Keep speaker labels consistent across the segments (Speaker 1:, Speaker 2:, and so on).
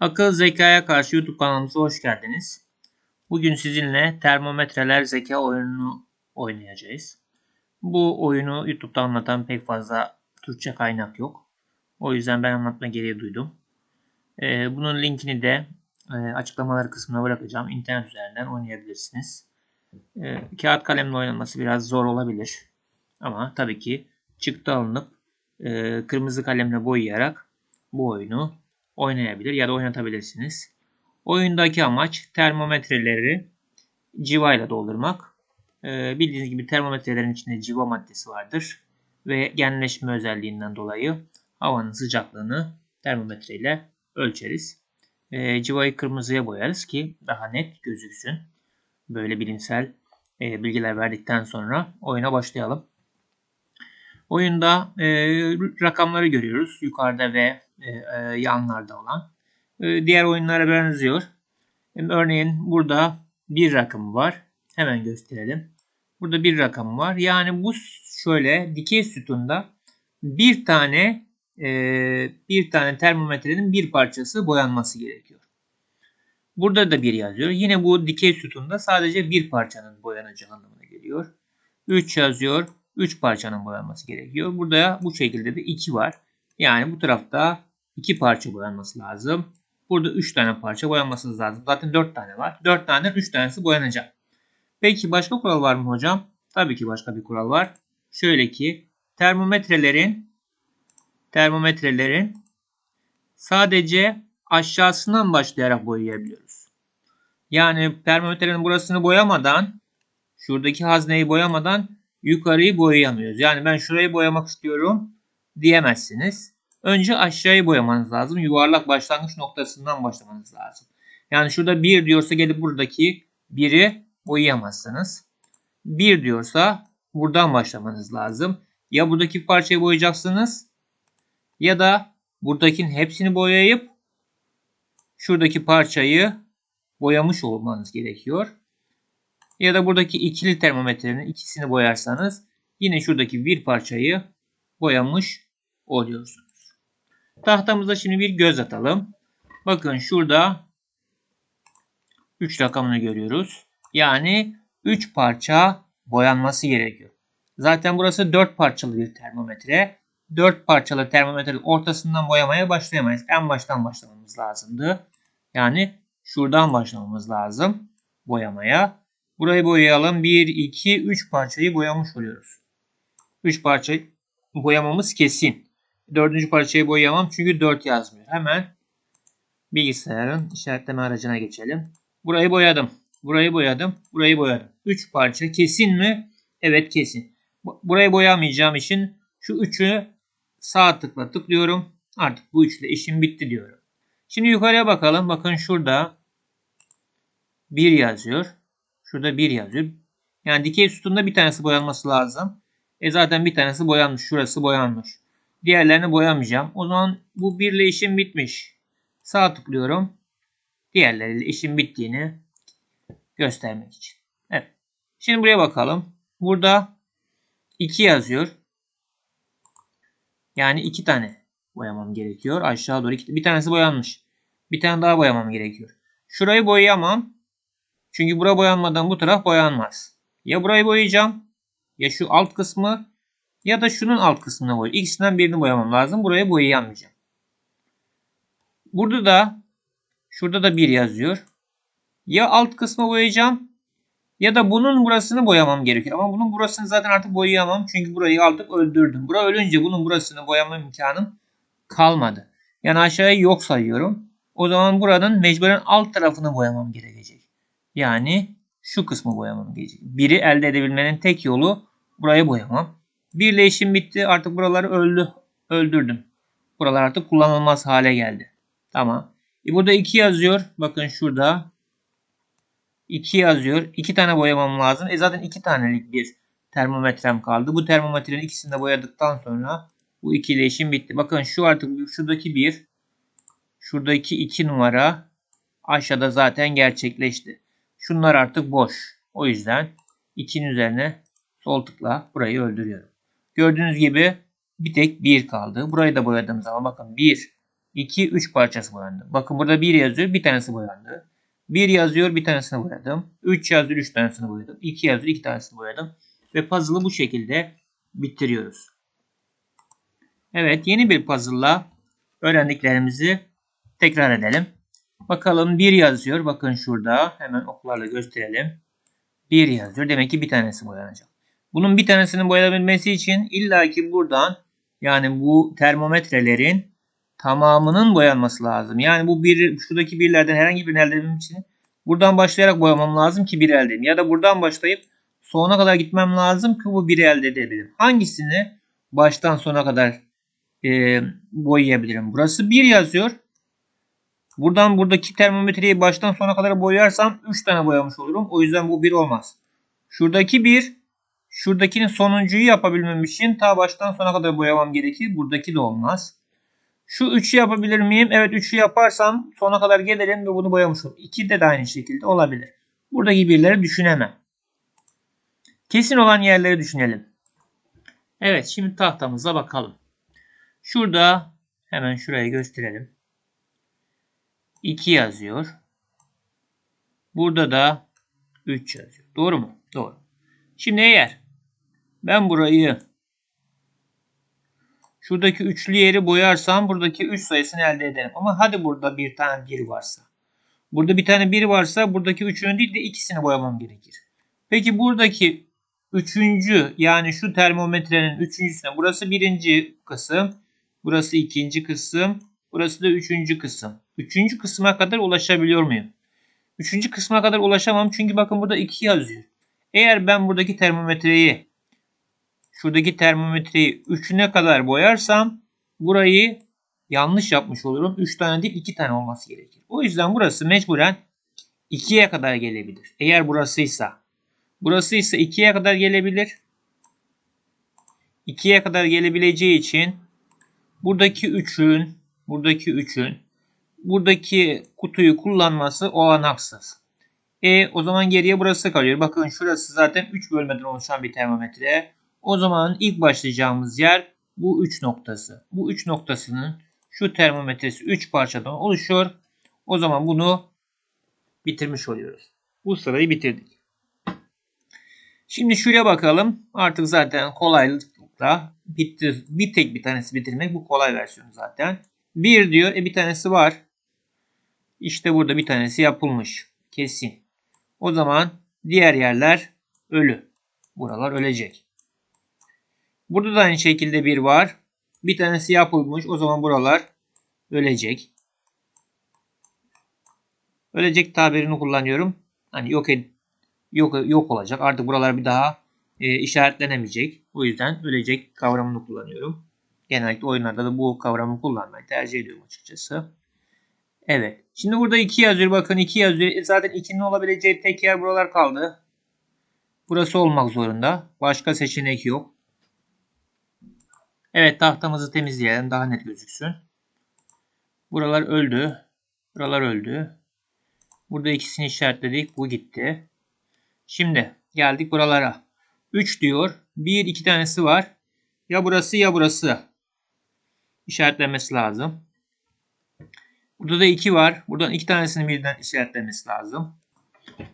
Speaker 1: Akıl zekaya karşı YouTube kanalımıza hoş geldiniz. Bugün sizinle termometreler zeka oyununu oynayacağız. Bu oyunu YouTube'da anlatan pek fazla Türkçe kaynak yok. O yüzden ben anlatma gereği duydum. Ee, bunun linkini de e, açıklamalar kısmına bırakacağım. İnternet üzerinden oynayabilirsiniz. Ee, kağıt kalemle oynanması biraz zor olabilir. Ama tabii ki çıktı alınıp e, kırmızı kalemle boyayarak bu oyunu oynayabilir ya da oynatabilirsiniz. Oyundaki amaç termometreleri civayla doldurmak. Ee, bildiğiniz gibi termometrelerin içinde civa maddesi vardır ve genleşme özelliğinden dolayı havanın sıcaklığını termometreyle ölçeriz. Ee, civayı kırmızıya boyarız ki daha net gözüksün. Böyle bilimsel e, bilgiler verdikten sonra oyuna başlayalım. Oyunda e, rakamları görüyoruz yukarıda ve yanlarda olan. E, diğer oyunlara benziyor. E, örneğin burada bir rakım var. Hemen gösterelim. Burada bir rakam var. Yani bu şöyle dikey sütunda bir tane e, bir tane termometrenin bir parçası boyanması gerekiyor. Burada da bir yazıyor. Yine bu dikey sütunda sadece bir parçanın boyanacağı anlamına geliyor. 3 yazıyor. 3 parçanın boyanması gerekiyor. Burada bu şekilde de 2 var. Yani bu tarafta 2 parça boyanması lazım. Burada 3 tane parça boyanması lazım. Zaten 4 tane var. 4 taneden 3 tanesi boyanacak. Peki başka kural var mı hocam? Tabii ki başka bir kural var. Şöyle ki termometrelerin termometrelerin sadece aşağısından başlayarak boyayabiliyoruz. Yani termometrenin burasını boyamadan şuradaki hazneyi boyamadan yukarıyı boyayamıyoruz. Yani ben şurayı boyamak istiyorum diyemezsiniz. Önce aşağıyı boyamanız lazım. Yuvarlak başlangıç noktasından başlamanız lazım. Yani şurada 1 diyorsa gelip buradaki 1'i boyayamazsınız. 1 diyorsa buradan başlamanız lazım. Ya buradaki parçayı boyayacaksınız ya da buradakinin hepsini boyayıp şuradaki parçayı boyamış olmanız gerekiyor. Ya da buradaki ikili termometrenin ikisini boyarsanız yine şuradaki bir parçayı boyamış oluyorsunuz. Tahtamıza şimdi bir göz atalım. Bakın şurada 3 rakamını görüyoruz. Yani 3 parça boyanması gerekiyor. Zaten burası 4 parçalı bir termometre. 4 parçalı termometrenin ortasından boyamaya başlayamayız. En baştan başlamamız lazımdı. Yani şuradan başlamamız lazım boyamaya. Burayı boyayalım. 1, 2, 3 parçayı boyamış oluyoruz. 3 parça boyamamız kesin. Dördüncü parçayı boyayamam çünkü 4 yazmıyor. Hemen bilgisayarın işaretleme aracına geçelim. Burayı boyadım. Burayı boyadım. Burayı boyadım. 3 parça kesin mi? Evet kesin. Burayı boyamayacağım için şu 3'ü sağ tıkla tıklıyorum. Artık bu üçle işim bitti diyorum. Şimdi yukarıya bakalım. Bakın şurada 1 yazıyor. Şurada 1 yazıyor. Yani dikey sütunda bir tanesi boyanması lazım. E zaten bir tanesi boyanmış. Şurası boyanmış. Diğerlerini boyamayacağım. O zaman bu 1 ile işim bitmiş. Sağ tıklıyorum. Diğerleriyle işim bittiğini göstermek için. Evet. Şimdi buraya bakalım. Burada 2 yazıyor. Yani 2 tane boyamam gerekiyor. Aşağı doğru 2. Bir tanesi boyanmış. Bir tane daha boyamam gerekiyor. Şurayı boyayamam. Çünkü bura boyanmadan bu taraf boyanmaz. Ya burayı boyayacağım. Ya şu alt kısmı ya da şunun alt kısmını boy. İkisinden birini boyamam lazım. Buraya boyayamayacağım. Burada da şurada da bir yazıyor. Ya alt kısmı boyayacağım ya da bunun burasını boyamam gerekiyor. Ama bunun burasını zaten artık boyayamam. Çünkü burayı artık öldürdüm. Bura ölünce bunun burasını boyama imkanım kalmadı. Yani aşağıya yok sayıyorum. O zaman buranın mecburen alt tarafını boyamam gerekecek. Yani şu kısmı boyamam gerekecek. Biri elde edebilmenin tek yolu burayı boyamam. Birle işim bitti. Artık buraları öldü. Öldürdüm. Buralar artık kullanılmaz hale geldi. Tamam. E burada 2 yazıyor. Bakın şurada. 2 yazıyor. 2 tane boyamam lazım. E zaten 2 tanelik bir termometrem kaldı. Bu termometrenin ikisini de boyadıktan sonra bu ikili işim bitti. Bakın şu artık şuradaki 1. Şuradaki 2 numara aşağıda zaten gerçekleşti. Şunlar artık boş. O yüzden 2'nin üzerine sol tıkla burayı öldürüyorum. Gördüğünüz gibi bir tek 1 kaldı. Burayı da boyadığım zaman bakın 1, 2, 3 parçası boyandı. Bakın burada 1 yazıyor. Bir tanesi boyandı. 1 yazıyor. Bir tanesini boyadım. 3 yazıyor. 3 tanesini boyadım. 2 yazıyor. 2 tanesini boyadım. Ve puzzle'ı bu şekilde bitiriyoruz. Evet yeni bir puzzle'la öğrendiklerimizi tekrar edelim. Bakalım 1 yazıyor. Bakın şurada. Hemen oklarla gösterelim. 1 yazıyor. Demek ki bir tanesi boyanacak. Bunun bir tanesinin boyanabilmesi için illaki buradan yani bu termometrelerin tamamının boyanması lazım. Yani bu bir şuradaki birlerden herhangi birini elde etmem için buradan başlayarak boyamam lazım ki bir elde edeyim. Ya da buradan başlayıp sona kadar gitmem lazım ki bu biri elde edebilirim. Hangisini baştan sona kadar e, boyayabilirim? Burası 1 yazıyor. Buradan buradaki termometreyi baştan sona kadar boyarsam 3 tane boyamış olurum. O yüzden bu 1 olmaz. Şuradaki 1 şuradakinin sonuncuyu yapabilmem için ta baştan sona kadar boyamam gerekir. Buradaki de olmaz. Şu 3'ü yapabilir miyim? Evet 3'ü yaparsam sona kadar gelirim ve bunu boyamış olurum. 2 de, de aynı şekilde olabilir. Buradaki birleri düşünemem. Kesin olan yerleri düşünelim. Evet şimdi tahtamıza bakalım. Şurada hemen şuraya gösterelim. 2 yazıyor. Burada da 3 yazıyor. Doğru mu? Doğru. Şimdi eğer ben burayı şuradaki üçlü yeri boyarsam buradaki 3 sayısını elde ederim. Ama hadi burada bir tane 1 varsa. Burada bir tane 1 varsa buradaki üçünü değil de ikisini boyamam gerekir. Peki buradaki üçüncü yani şu termometrenin üçüncüsüne burası birinci kısım. Burası ikinci kısım. Burası da üçüncü kısım. Üçüncü kısma kadar ulaşabiliyor muyum? Üçüncü kısma kadar ulaşamam çünkü bakın burada 2 yazıyor. Eğer ben buradaki termometreyi şuradaki termometreyi 3'üne kadar boyarsam burayı yanlış yapmış olurum. 3 tane değil 2 tane olması gerekir. O yüzden burası mecburen 2'ye kadar gelebilir. Eğer burasıysa. Burası ise 2'ye kadar gelebilir. 2'ye kadar gelebileceği için buradaki 3'ün buradaki 3'ün buradaki kutuyu kullanması olanaksız. E o zaman geriye burası kalıyor. Bakın şurası zaten 3 bölmeden oluşan bir termometre. O zaman ilk başlayacağımız yer bu 3 noktası. Bu 3 noktasının şu termometresi 3 parçadan oluşuyor. O zaman bunu bitirmiş oluyoruz. Bu sırayı bitirdik. Şimdi şuraya bakalım. Artık zaten kolaylıkla bitti. Bir tek bir tanesi bitirmek bu kolay versiyonu zaten. Bir diyor. E bir tanesi var. İşte burada bir tanesi yapılmış. Kesin. O zaman diğer yerler ölü. Buralar ölecek. Burada da aynı şekilde bir var. Bir tanesi yapılmış. O zaman buralar ölecek. Ölecek tabirini kullanıyorum. Hani yok yok yok olacak. Artık buralar bir daha e, işaretlenemeyecek. O yüzden ölecek kavramını kullanıyorum. Genellikle oyunlarda da bu kavramı kullanmayı tercih ediyorum açıkçası. Evet. Şimdi burada 2 yazıyor. Bakın 2 yazıyor. E zaten 2'nin olabileceği tek yer buralar kaldı. Burası olmak zorunda. Başka seçenek yok. Evet tahtamızı temizleyelim. Daha net gözüksün. Buralar öldü. Buralar öldü. Burada ikisini işaretledik. Bu gitti. Şimdi geldik buralara. 3 diyor. 1 2 tanesi var. Ya burası ya burası. İşaretlemesi lazım. Burada da 2 var. Buradan 2 tanesini birden işaretlemesi lazım.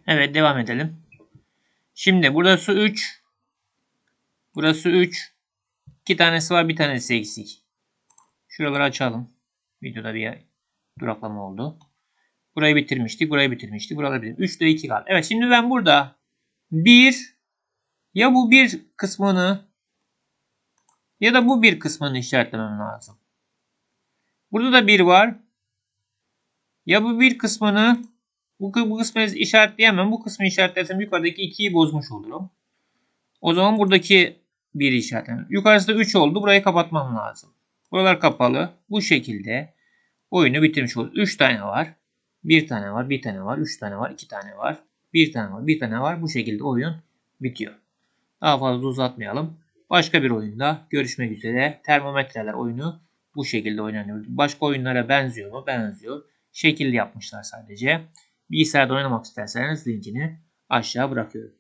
Speaker 1: Evet devam edelim. Şimdi burası 3. Burası 3. 2 tanesi var bir tanesi eksik. Şuraları açalım. Videoda bir duraklama oldu. Burayı bitirmiştik. Burayı bitirmiştik. Buraları bitirmiştik. 3 ile 2 kaldı. Evet şimdi ben burada 1 ya bu bir kısmını ya da bu bir kısmını işaretlemem lazım. Burada da 1 var. Ya bu bir kısmını bu, bu kısmını işaretleyemem. Bu kısmı işaretlersem yukarıdaki 2'yi bozmuş olurum. O zaman buradaki 1 işaretlemem. Yukarısı da 3 oldu. Burayı kapatmam lazım. Buralar kapalı. Bu şekilde oyunu bitirmiş olduk. 3 tane var. 1 tane var. 1 tane var. 3 tane var. 2 tane var. 1 tane var. 1 tane var. Bu şekilde oyun bitiyor. Daha fazla uzatmayalım. Başka bir oyunda görüşmek üzere. Termometreler oyunu bu şekilde oynanıyor. Başka oyunlara benziyor mu? Benziyor. Şekil yapmışlar sadece. Bilgisayarda oynamak isterseniz linkini aşağı bırakıyorum.